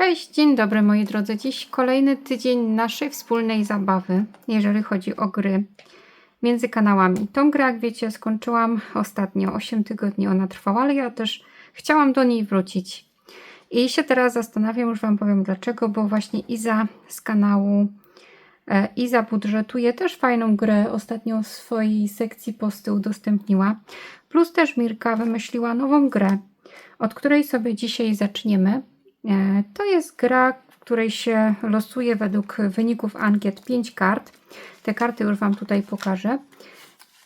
Cześć, dzień dobry moi drodzy. Dziś kolejny tydzień naszej wspólnej zabawy, jeżeli chodzi o gry między kanałami. Tą grę, jak wiecie, skończyłam ostatnio 8 tygodni ona trwała, ale ja też chciałam do niej wrócić. I się teraz zastanawiam, już Wam powiem dlaczego, bo właśnie Iza z kanału e, Iza budżetuje też fajną grę. Ostatnio w swojej sekcji posty udostępniła. Plus też Mirka wymyśliła nową grę, od której sobie dzisiaj zaczniemy. E, To jest gra, w której się losuje według wyników ankiet 5 kart. Te karty już Wam tutaj pokażę.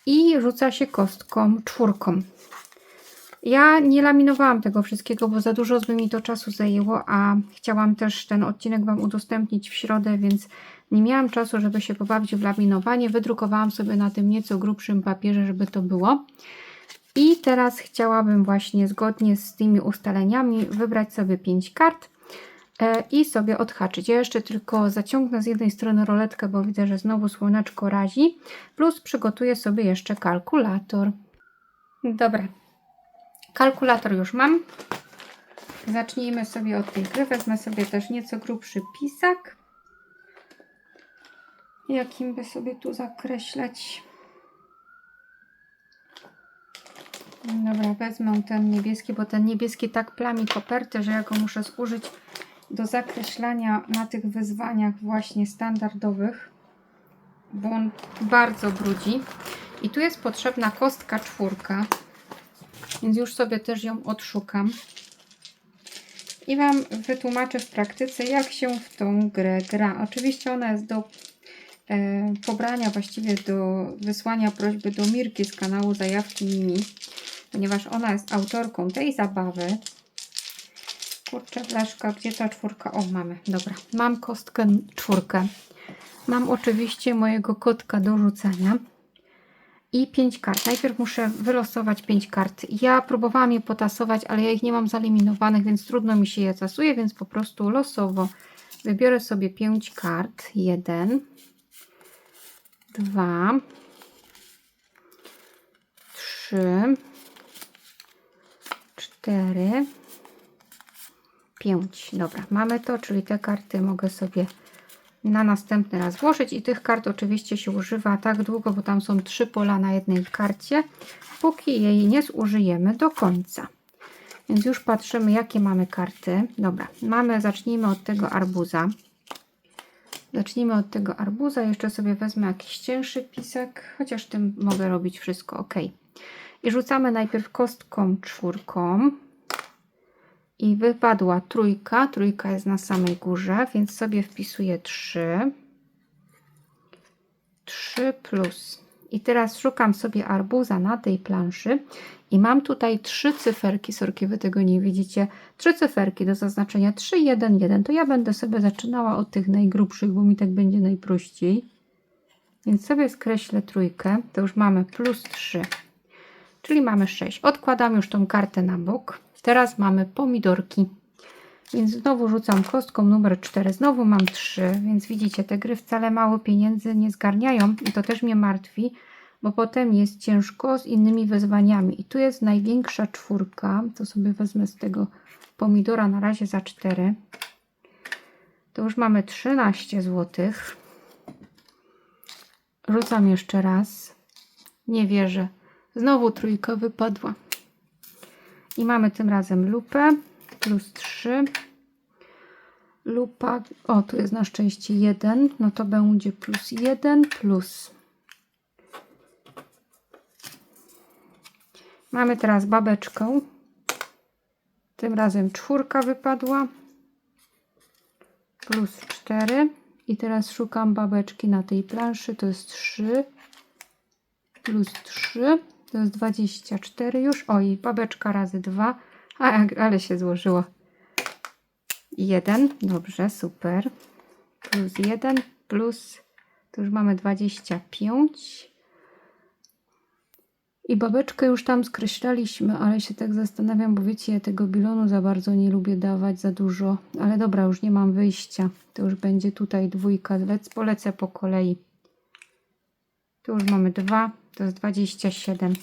I rzuca się kostką czwórką. Ja nie laminowałam tego wszystkiego, bo za dużo by mi to czasu zajęło, a chciałam też ten odcinek Wam udostępnić w środę, więc nie miałam czasu, żeby się pobawić w laminowanie. Wydrukowałam sobie na tym nieco grubszym papierze, żeby to było. I teraz chciałabym właśnie zgodnie z tymi ustaleniami wybrać sobie 5 kart e, i sobie odhaczyć. Ja jeszcze tylko zaciągnę z jednej strony roletkę, bo widzę, że znowu słoneczko razi. Plus przygotuję sobie jeszcze kalkulator. Dobra. Kalkulator już mam. Zacznijmy sobie od tej gry. Wezmę sobie też nieco grubszy pisak. Jakim by sobie tu zakreślać? Dobra, wezmę ten niebieski, bo ten niebieski tak plami koperty, że ja go muszę zużyć do zakreślania na tych wyzwaniach właśnie standardowych, bo on bardzo brudzi. I tu jest potrzebna kostka czwórka, więc już sobie też ją odszukam. I Wam wytłumaczę w praktyce, jak się w tą grę gra. Oczywiście ona jest do e, pobrania, właściwie do wysłania prośby do Mirki z kanału Zajawki Mimi ponieważ ona jest autorką tej zabawy. Kurczę, flaszka, gdzie ta czwórka? O, mamy, dobra. Mam kostkę czwórkę. Mam oczywiście mojego kotka do rzucania. I pięć kart. Najpierw muszę wylosować pięć kart. Ja próbowałam je potasować, ale ja ich nie mam zeliminowanych, więc trudno mi się je tasuje, więc po prostu losowo wybiorę sobie pięć kart. Jeden, dwa, trzy, 4, 5. Dobra, mamy to, czyli te karty mogę sobie na następny raz włożyć i tych kart oczywiście się używa tak długo, bo tam są trzy pola na jednej karcie, póki jej nie zużyjemy do końca. Więc już patrzymy, jakie mamy karty. Dobra, mamy, zacznijmy od tego arbuza. Zacznijmy od tego arbuza. Jeszcze sobie wezmę jakiś cięższy pisek, chociaż tym mogę robić wszystko ok. I rzucamy najpierw kostką czwórką. I wypadła trójka. Trójka jest na samej górze, więc sobie wpisuję 3. 3 plus. I teraz szukam sobie arbuza na tej planszy i mam tutaj trzy cyferki, sorki wy tego nie widzicie, trzy cyferki do zaznaczenia 3, 1, 1. To ja będę sobie zaczynała od tych najgrubszych, bo mi tak będzie najprościej. Więc sobie skreślę trójkę, to już mamy plus 3 czyli mamy 6. Odkładam już tą kartę na bok. Teraz mamy pomidorki. Więc znowu rzucam kostką numer 4. Znowu mam 3, więc widzicie, te gry wcale mało pieniędzy nie zgarniają i to też mnie martwi, bo potem jest ciężko z innymi wyzwaniami. I tu jest największa czwórka. To sobie wezmę z tego pomidora na razie za 4. To już mamy 13 zł. Rzucam jeszcze raz. Nie wierzę. Znowu trójka wypadła. I mamy tym razem lupę plus 3. Lupa, o tu jest na szczęście 1, no to będzie plus 1 plus. Mamy teraz babeczkę. Tym razem czwórka wypadła. Plus 4. I teraz szukam babeczki na tej planszy. To jest 3 plus 3. To jest 24 już. Oj, babeczka razy 2. A, ale się złożyło. 1. Dobrze, super. Plus 1 plus to już mamy 25. I babeczkę już tam skreślaliśmy, ale się tak zastanawiam, bo wiecie, ja tego bilonu za bardzo nie lubię dawać, za dużo. Ale dobra, już nie mam wyjścia. To już będzie tutaj dwójka. Lec, polecę po kolei. Tu już mamy 2, to jest 27.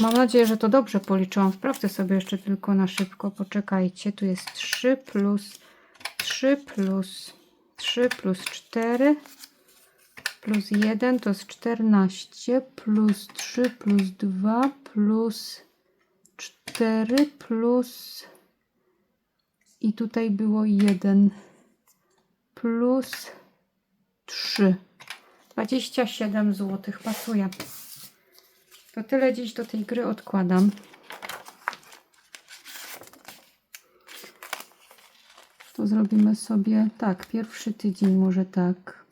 Mam nadzieję, że to dobrze policzyłam. Sprawdzę sobie jeszcze tylko na szybko. Poczekajcie. Tu jest 3 plus 3 plus 3 plus 4 plus 1 to jest 14 plus 3 plus 2 plus 4 plus i tutaj było 1 plus 3 27 zł pasuje. To tyle dziś do tej gry odkładam. To zrobimy sobie tak pierwszy tydzień może tak.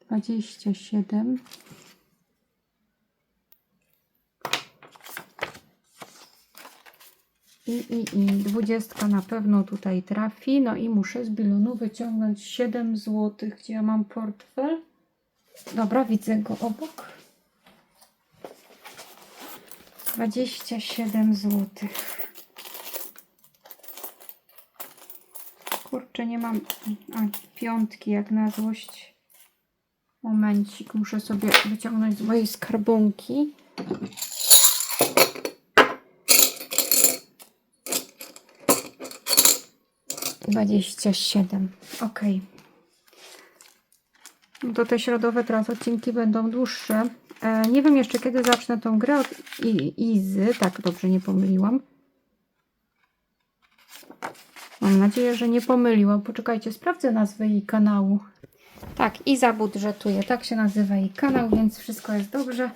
Dwadzieścia siedem I, i, i dwudziestka na pewno tutaj trafi. No i muszę z bilonu wyciągnąć 7 zł, gdzie ja mam portfel. Dobra, widzę go obok. 27 zł. Kurczę, nie mam a, piątki jak na złość. Momencik, muszę sobie wyciągnąć z mojej skarbonki. Dwadzieścia siedem. Ok. No to te środowe teraz odcinki będą dłuższe. E, nie wiem jeszcze kiedy zacznę tą grę od I Izy. Tak, dobrze, nie pomyliłam. Mam nadzieję, że nie pomyliłam. Poczekajcie, sprawdzę nazwę jej kanału. Tak, Iza budżetuje. Tak się nazywa jej kanał, więc wszystko jest dobrze.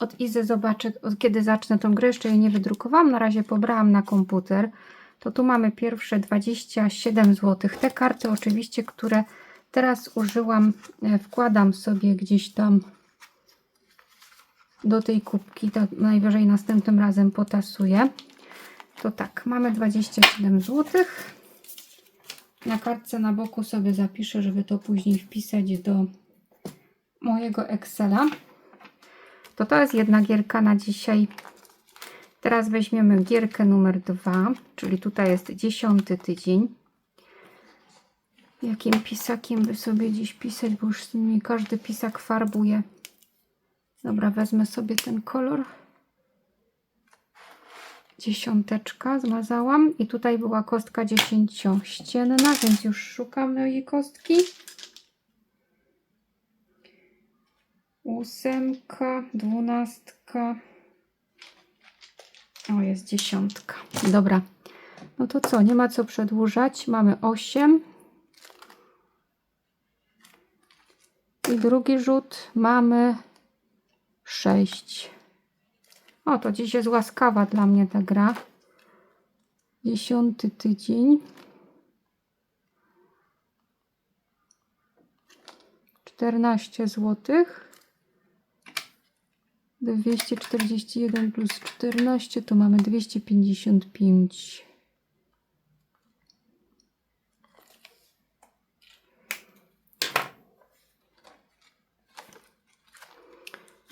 Od Izy zobaczę, od kiedy zacznę tą grę. Jeszcze jej nie wydrukowałam. Na razie pobrałam na komputer. To tu mamy pierwsze 27 zł. Te karty oczywiście, które teraz użyłam, e, wkładam sobie gdzieś tam do tej kubki. To najwyżej następnym razem potasuję. To tak, mamy 27 zł. Na kartce na boku sobie zapiszę, żeby to później wpisać do mojego Excela. To to jest jedna gierka na dzisiaj. Teraz weźmiemy gierkę numer 2, czyli tutaj jest dziesiąty tydzień. Jakim pisakiem by sobie dziś pisać, bo już mi każdy pisak farbuje. Dobra, wezmę sobie ten kolor. Dziesiąteczka zmazałam i tutaj była kostka dziesięciościenna, więc już szukam jej kostki. Ósemka, dwunastka. O, jest dziesiątka. Dobra. No to co, nie ma co przedłużać. Mamy 8. I drugi rzut mamy 6. O, to dziś jest łaskawa dla mnie ta gra. Dziesiąty tydzień. 14 złotych. 241 plus 14 to mamy 255.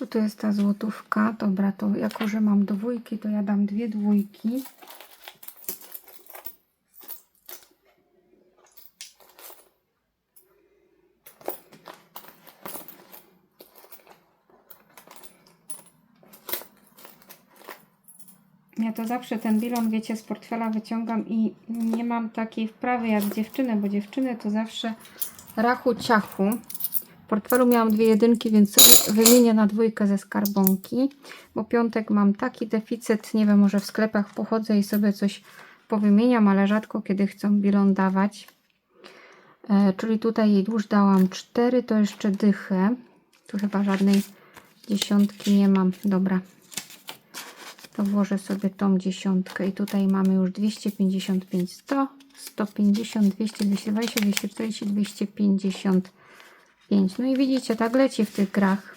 Tu jest ta złotówka. Dobra, to jako, że mam dwójki, to ja dam dwie dwójki. Ja to zawsze ten bilon, wiecie, z portfela wyciągam i nie mam takiej wprawy jak dziewczyny, bo dziewczyny to zawsze rachu ciachu. W portfelu miałam dwie jedynki, więc sobie wymienię na dwójkę ze skarbonki, bo piątek mam taki deficyt, nie wiem, może w sklepach pochodzę i sobie coś powymieniam, ale rzadko kiedy chcą bilon dawać. E, czyli tutaj jej już dałam 4, to jeszcze dychę. Tu chyba żadnej dziesiątki nie mam. Dobra, to włożę sobie tą dziesiątkę i tutaj mamy już 255, 100, 150, 200, 220, 240, 255. No i widzicie, tak leci w tych grach.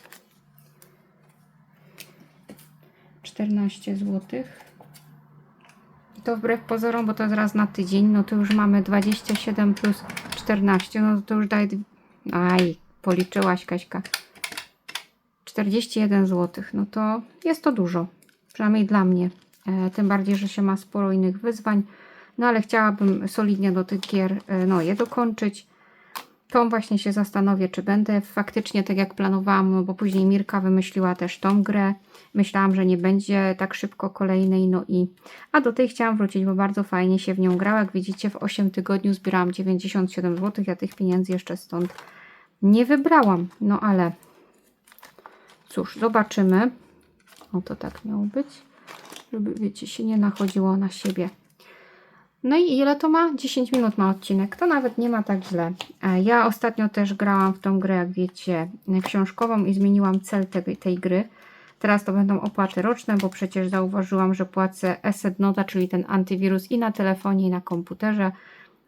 14 zł. I to wbrew pozorom, bo to jest raz na tydzień, no to już mamy 27 plus 14, no to już daje... Aj, policzyłaś Kaśka. 41 zł, no to jest to dużo przynajmniej dla mnie. E, tym bardziej, że się ma sporo innych wyzwań. No ale chciałabym solidnie do tych gier e, no, je dokończyć. Tą właśnie się zastanowię, czy będę faktycznie tak jak planowałam, no bo później Mirka wymyśliła też tą grę. Myślałam, że nie będzie tak szybko kolejnej, no i... A do tej chciałam wrócić, bo bardzo fajnie się w nią grała. Jak widzicie, w 8 tygodniu zbierałam 97 zł. Ja tych pieniędzy jeszcze stąd nie wybrałam. No ale cóż, zobaczymy. O, to tak miało być, żeby, wiecie, się nie nachodziło na siebie. No i ile to ma? 10 minut ma odcinek. To nawet nie ma tak źle. E, Ja ostatnio też grałam w tą grę, jak wiecie, książkową i zmieniłam cel tej, tej gry. Teraz to będą opłaty roczne, bo przecież zauważyłam, że płacę Asset Nota, czyli ten antywirus i na telefonie, i na komputerze.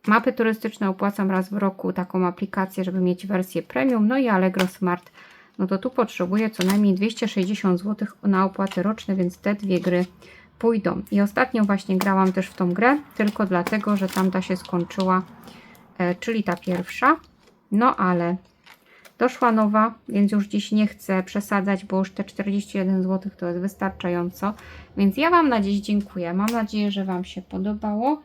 Mapy turystyczne opłacam raz w roku taką aplikację, żeby mieć wersję premium. No i Allegro Smart. No to tu potrzebuję co najmniej 260 zł na opłaty roczne, więc te dwie gry pójdą. I ostatnio właśnie grałam też w tą grę, tylko dlatego, że tamta się skończyła, e, czyli ta pierwsza. No ale doszła nowa, więc już dziś nie chcę przesadzać, bo już te 41 zł to jest wystarczająco. Więc ja Wam na dziś dziękuję. Mam nadzieję, że Wam się podobało.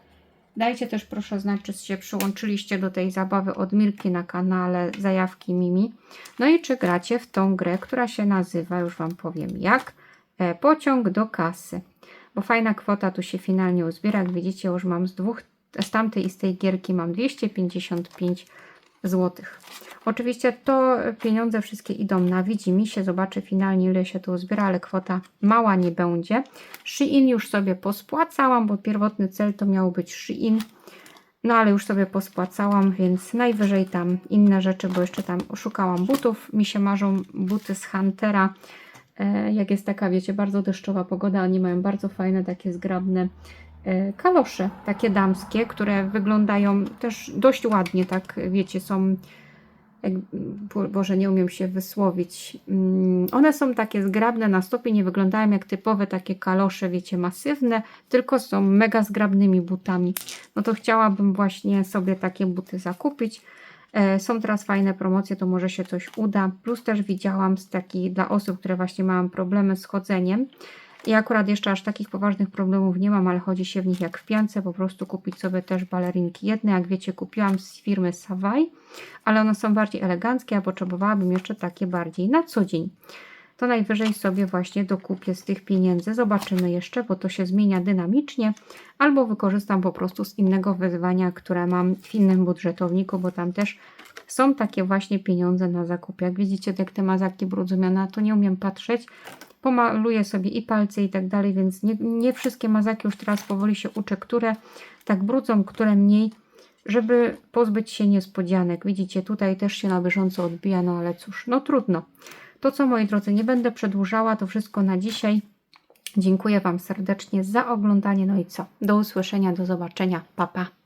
Dajcie też proszę znać, czy się przyłączyliście do tej zabawy od Milki na kanale Zajawki Mimi. No i czy gracie w tą grę, która się nazywa, już Wam powiem jak, e, Pociąg do kasy bo fajna kwota tu się finalnie uzbiera. Jak widzicie, już mam z dwóch, z tamtej i z tej gierki mam 255 zł. Oczywiście to pieniądze wszystkie idą na widzi mi się, zobaczę finalnie ile się tu uzbiera, ale kwota mała nie będzie. Shein już sobie pospłacałam, bo pierwotny cel to miał być Shein. No ale już sobie pospłacałam, więc najwyżej tam inne rzeczy, bo jeszcze tam szukałam butów. Mi się marzą buty z Huntera E, jak jest taka, wiecie, bardzo deszczowa pogoda, oni mają bardzo fajne, takie zgrabne kalosze, takie damskie, które wyglądają też dość ładnie, tak, wiecie, są, jak, Boże, nie umiem się wysłowić, mm, one są takie zgrabne na stopie, nie wyglądają jak typowe takie kalosze, wiecie, masywne, tylko są mega zgrabnymi butami. No to chciałabym właśnie sobie takie buty zakupić, E, są teraz fajne promocje, to może się coś uda. Plus też widziałam z takich dla osób, które właśnie mają problemy z chodzeniem. I akurat jeszcze aż takich poważnych problemów nie mam, ale chodzi się w nich jak w piance, po prostu kupić sobie też balerinki. Jedne, jak wiecie, kupiłam z firmy Savai, ale one są bardziej eleganckie, a potrzebowałabym jeszcze takie bardziej na co dzień. To najwyżej sobie właśnie dokupię z tych pieniędzy. Zobaczymy jeszcze, bo to się zmienia dynamicznie, albo wykorzystam po prostu z innego wyzwania, które mam w innym budżetowniku, bo tam też są takie właśnie pieniądze na zakup. Jak widzicie, te mazaki brudzą, na to nie umiem patrzeć. Pomaluję sobie i palce i tak dalej, więc nie, nie wszystkie mazaki już teraz powoli się uczę, które tak brudzą, które mniej, żeby pozbyć się niespodzianek. Widzicie, tutaj też się na bieżąco odbija, no ale cóż, no trudno. To co moi drodzy, nie będę przedłużała, to wszystko na dzisiaj. Dziękuję Wam serdecznie za oglądanie. No i co? Do usłyszenia, do zobaczenia. Pa, pa.